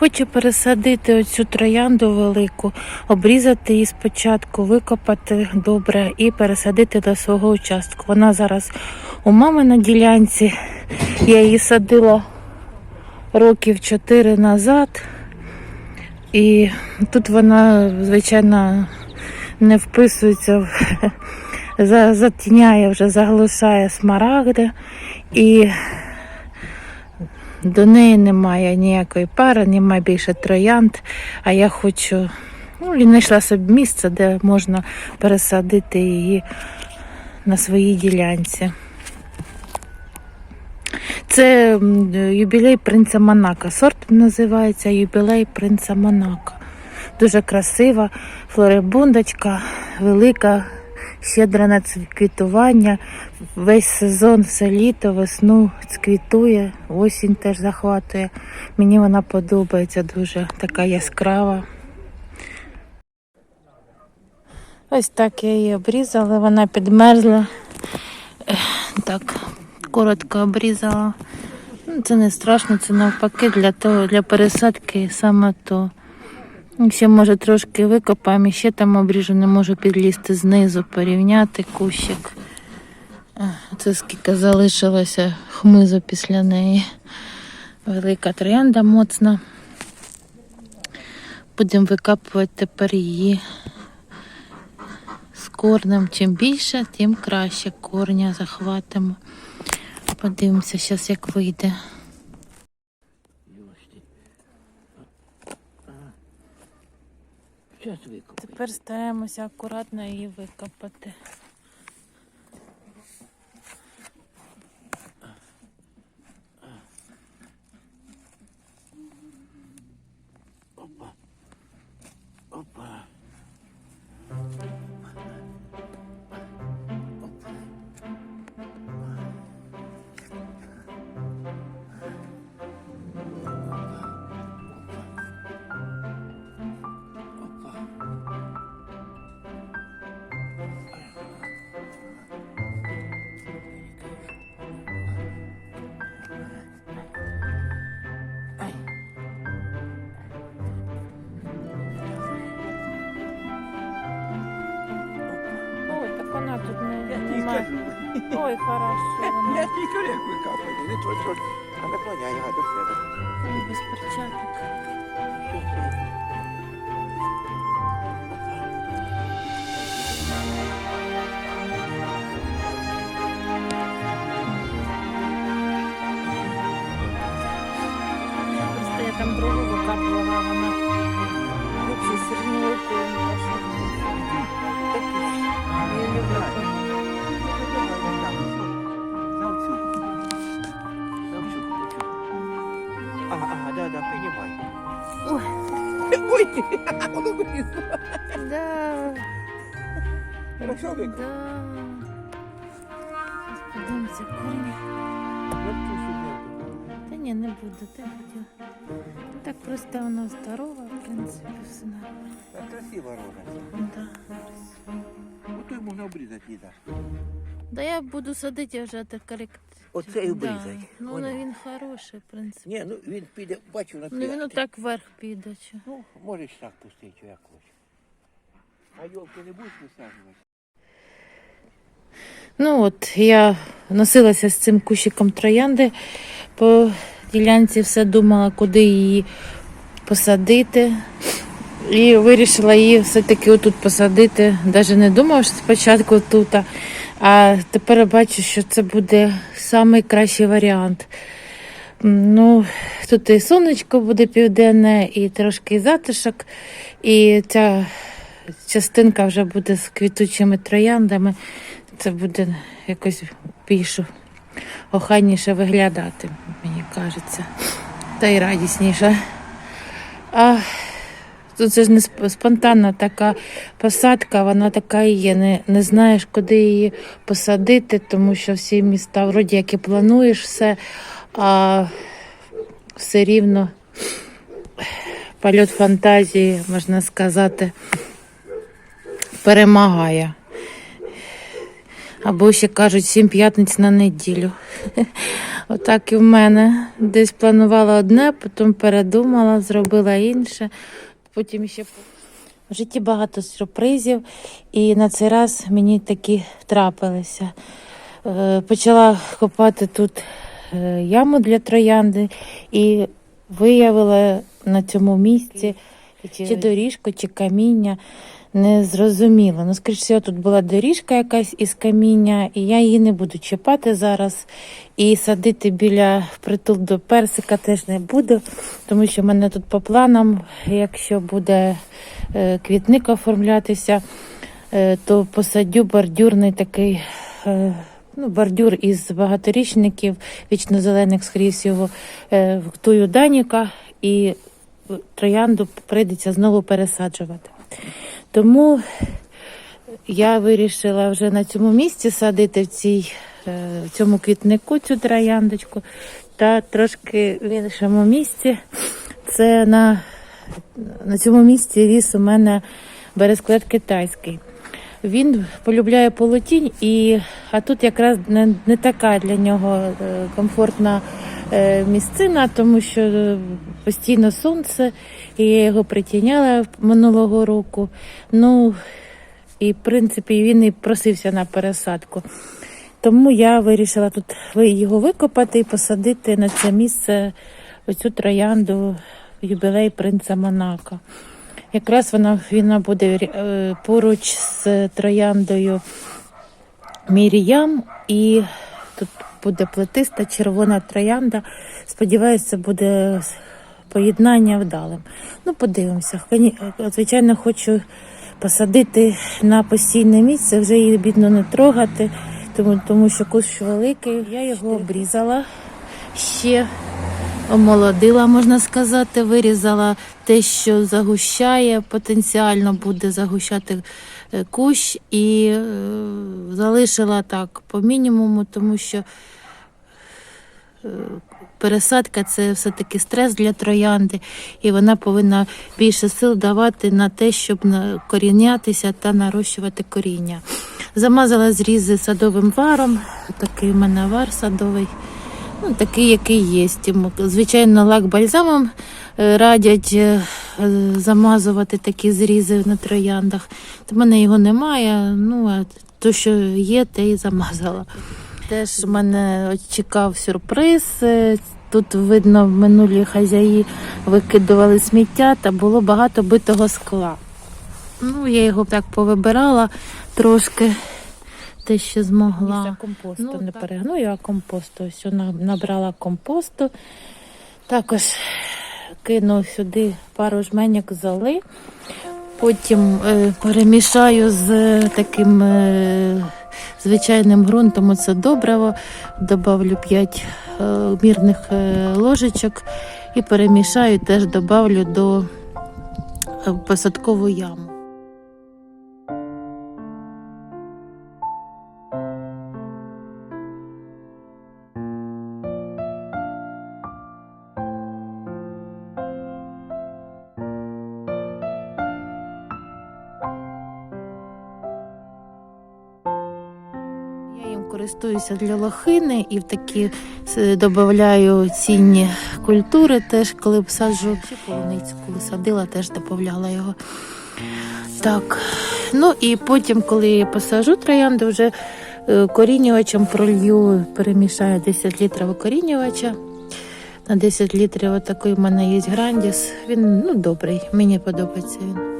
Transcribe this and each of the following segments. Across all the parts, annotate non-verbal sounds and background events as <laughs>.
Хочу пересадити оцю троянду велику, обрізати її спочатку, викопати добре і пересадити до свого участку. Вона зараз у мами на ділянці. Я її садила років 4 назад. І тут вона, звичайно, не вписується, <laughs> затіняє, вже заглушає смарагди. І до неї немає ніякої пари, немає більше троянд. А я хочу, ну, і знайшла собі місце, де можна пересадити її на своїй ділянці. Це юбілей принца Монако. Сорт називається юбілей принца Монако. Дуже красива флорибундочка, велика, щедра на квітування. Весь сезон, все літо, весну цквітує, осінь теж захватує. Мені вона подобається дуже така яскрава. Ось так я її обрізала, вона підмерзла. Так, коротко обрізала. Ну, Це не страшно, це навпаки для того, для пересадки саме то. Ще може трошки викопаємо, і ще там обріжу, не можу підлізти знизу, порівняти кущик. Це скільки залишилося хмизу після неї. Велика троянда моцна. Будемо викапувати тепер її з корнем. Чим більше, тим краще корня захватимо. Подивимося зараз, як вийде. Тепер стараємося акуратно її викопати. Ой, хорошо. <laughs> Нет, не як викапати. Не то, що. А наклоняй його до себе. Без перчаток. Ой. Да. Хорошо Вика? Да. Зараз подивимося корні. Не буду, хотів. Ну, Так просто вона здорова, в принципі, все нормально. Так красиво рожа. Да. Ну, то й можна обрізати їда. да я буду садити вже так коррект. Оце і обрізати. Да. Ну, ну, він хороший, в принципі. Ні, ну він піде, бачу на Ну, він отак вверх піде. чи. Ну, можеш так пустити, як хочеш. А йолки не будеш висаджувати? Ну от, я носилася з цим кущиком троянди по ділянці, все думала, куди її посадити. І вирішила її все-таки отут посадити. Навіть не думала, спочатку тут. А тепер бачу, що це буде найкращий варіант. Ну, тут і сонечко буде південне, і трошки затишок, і ця частинка вже буде з квітучими трояндами. Це буде якось більш охайніше виглядати, кажеться. Та й радісніше. А тут це ж не сп- спонтанна така посадка, вона така і є. Не, не знаєш, куди її посадити, тому що всі міста, вроді як і плануєш все, а все рівно польот фантазії, можна сказати, перемагає. Або ще кажуть, сім п'ятниць на неділю. <laughs> Отак і в мене. Десь планувала одне, потім передумала, зробила інше. Потім ще в житті багато сюрпризів, і на цей раз мені такі трапилися. Е, Почала копати тут е, яму для троянди і виявила на цьому місці чи доріжку, чи каміння. Не зрозуміло. Ну, скоріш всього, тут була доріжка якась із каміння, і я її не буду чіпати зараз. І садити біля притул до персика теж не буду, тому що в мене тут по планам, якщо буде е, квітник оформлятися, е, то посадю бордюрний такий. е, Ну, бордюр із багаторічників, вічно-зелених, скоріше всього, е, в тую Даніка, і троянду прийдеться знову пересаджувати. Тому я вирішила вже на цьому місці садити в, цій, е, в цьому квітнику цю трояндочку. Та трошки в іншому місці. Це на, на цьому місці ріс у мене бересклет китайський. Він полюбляє полотінь, і, а тут якраз не, не така для нього е, комфортна е, місцина, тому що постійно сонце, і я його притіняла минулого року. Ну, і в принципі він і просився на пересадку. Тому я вирішила тут його викопати і посадити на це місце оцю троянду юбілей принца Монако. Якраз вона, вона буде е, поруч з трояндою Міріям, і тут буде плетиста червона троянда. Сподіваюся, буде поєднання вдалим. Ну, подивимося. Звичайно, хочу посадити на постійне місце, вже її бідно не трогати, тому, тому що кущ великий. Я його обрізала ще омолодила, можна сказати, вирізала те, що загущає, потенціально буде загущати е, кущ, і е, залишила так по мінімуму, тому що е, пересадка це все-таки стрес для троянди, і вона повинна більше сил давати на те, щоб корінятися та нарощувати коріння. Замазала зрізи садовим варом, такий в мене вар садовий. Ну, такий, який є. Звичайно, лак бальзамом е, радять е, замазувати такі зрізи на трояндах. У мене його немає. Ну, а то, що є, те і замазала. Теж мене чекав сюрприз. Е, Тут видно, минулі хазяї викидували сміття та було багато битого скла. Ну, я його так повибирала трошки, те, що змогла. Компосту Ну, не так. перегную, а компосту. Ось набрала компосту. Також кину сюди пару жменьок золи. Потім е, перемішаю з е, таким е, звичайним ґрунтом. Оце добриво. Добавлю 5 е, мірних е, ложечок і перемішаю, теж добавлю до е, посадкову користуюся для лохини і в такі додаю цінні культури. Теж коли саджу коли садила, теж додавала його. Так. Ну і потім, коли я посажу троянду, вже е, корінювачем пролью, перемішаю 10 літрів корінювача. На 10 літрів отакий в мене є грандіс. Він ну, добрий, мені подобається він.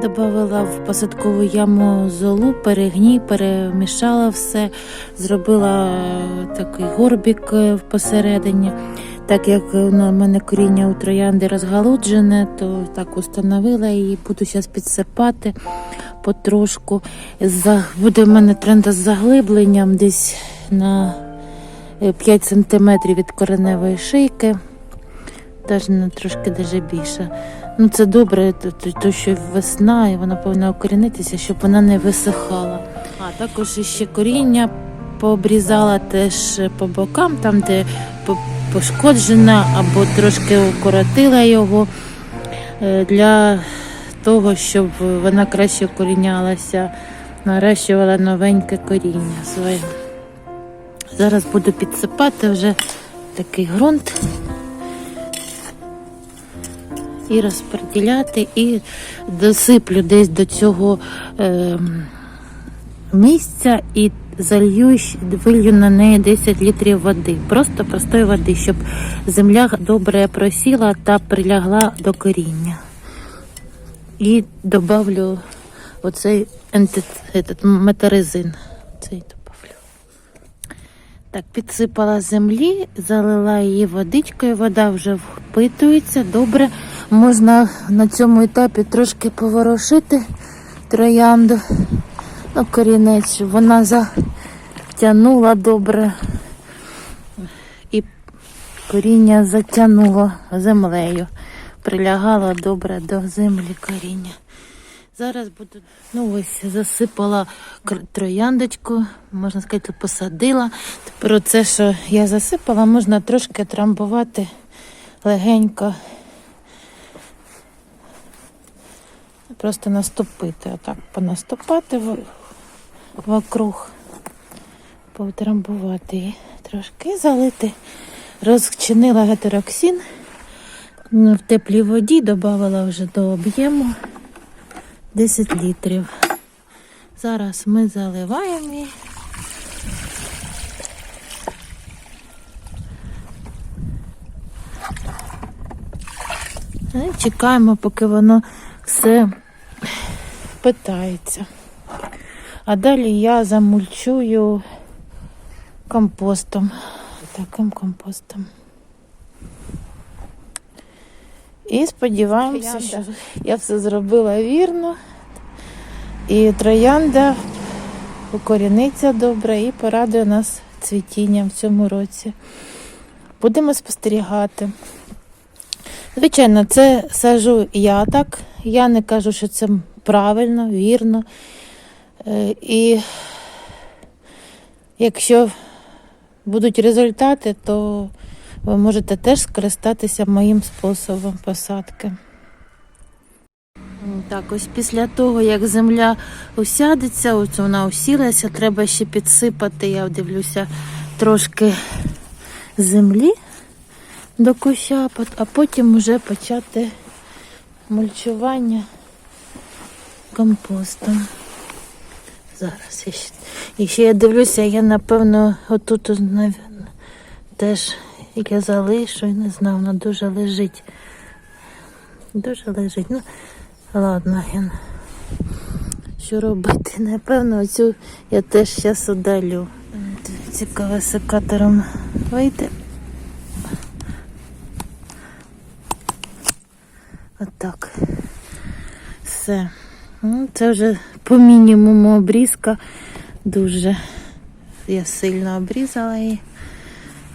Добавила в посадкову яму золу, перегній, перемішала все, зробила е, такий горбик е, посередині. Так як на мене коріння у троянди розгалуджене, то так установила її, буду зараз підсипати потрошку. Буде в мене тренда з заглибленням десь на е, 5 см від кореневої шийки, навіть трошки даже більше. Ну, це добре, то, то, що весна, і вона повинна укорінитися, щоб вона не висихала. А також ще коріння пообрізала теж по бокам, там, де пошкоджена, або трошки укоротила його е, для того, щоб вона краще укорінялася. наращувала новеньке коріння своє. Зараз буду підсипати вже такий ґрунт і розподіляти, і досиплю десь до цього е, місця і залью, вилью на неї 10 літрів води. Просто простої води, щоб земля добре просіла та прилягла до коріння. І добавлю оцей ентит, метаризин. Цей. Так, підсипала землі, залила її водичкою, вода вже впитується. Добре, можна на цьому етапі трошки поворошити троянду на корінець, вона затягнула добре і коріння затягнуло землею. Прилягало добре до землі коріння. Зараз буду. Ну ось засипала трояндочку, можна сказати, посадила. Тепер оце, що я засипала, можна трошки трамбувати легенько. Просто наступити, отак понаступати вокруг, потрамбувати і трошки залити. Розчинила гетероксин в теплій воді, додавала вже до об'єму. 10 літрів. Зараз ми заливаємо її. І чекаємо, поки воно все питається. А далі я замульчую компостом. Таким компостом. І сподіваємося, що я все зробила вірно. І троянда укоріниться добре і порадує нас цвітінням в цьому році. Будемо спостерігати. Звичайно, це сажу я так. Я не кажу, що це правильно, вірно. Е, І якщо будуть результати, то ви можете теж скористатися моїм способом посадки. Так, ось після того, як земля усядеться, ось вона усілася, треба ще підсипати, я дивлюся, трошки землі до куща, а потім вже почати мульчування компостом. Зараз і ще я дивлюся, я напевно отут нав- теж я залишу і не знаю, вона дуже лежить. Дуже лежить. Ну, ладно, я... що робити? Напевно, оцю я теж зараз удалю. Цікаво секатором вийде. Отак. Все. Ну, Це вже по мінімуму обрізка. Дуже я сильно обрізала її.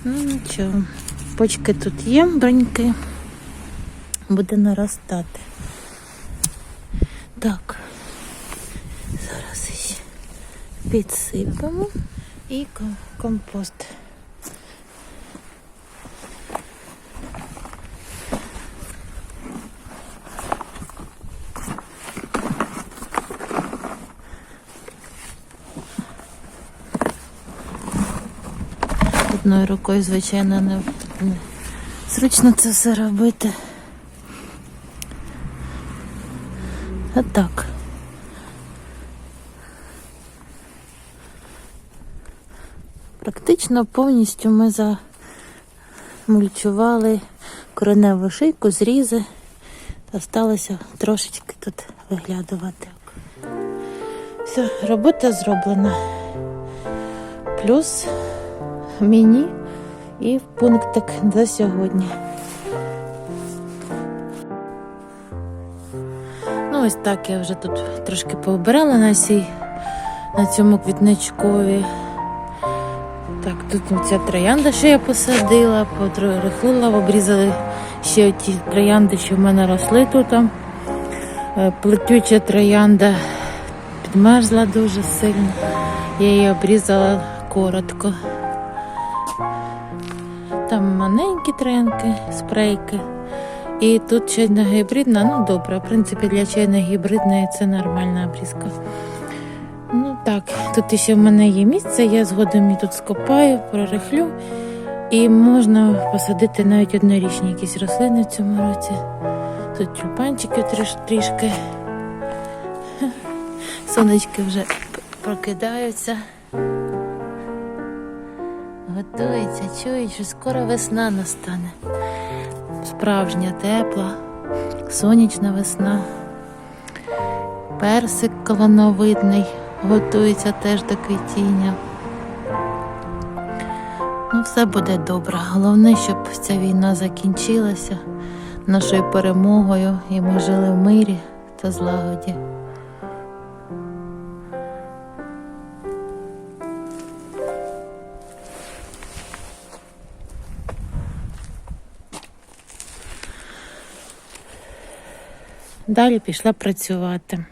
Ну нічого. Почки тут є, броньки. Буде наростати. Так. Зараз підсипемо і компост. Одною рукою, звичайно, не, зручно це все робити. Отак. Практично повністю ми замульчували кореневу шийку, зрізи. Осталося трошечки тут виглядувати. Все, робота зроблена. Плюс мені і пунктик за сьогодні. Ну, ось так я вже тут трошки пообирала на цій, на цьому квітничкові. Так, тут ця троянда, що я посадила, потрохлила, обрізали ще ті троянди, що в мене росли тут. Е, Плетюча троянда підмерзла дуже сильно. Я її обрізала коротко. Там маленькі тренки, спрейки. І тут чайна гібридна, ну добре, в принципі, для чайної гібридної це нормальна обрізка. Ну Так, тут ще в мене є місце, я згодом її тут скопаю, прорихлю. І можна посадити навіть однорічні якісь рослини в цьому році. Тут тюльпанчики тріш, трішки. Сонечки вже прокидаються. Готується, чують, що скоро весна настане. Справжня тепла, сонячна весна. Персик колоновидний, готується теж до квітіння. Ну, все буде добре. Головне, щоб ця війна закінчилася нашою перемогою, і ми жили в мирі та злагоді. Далі пішла працювати.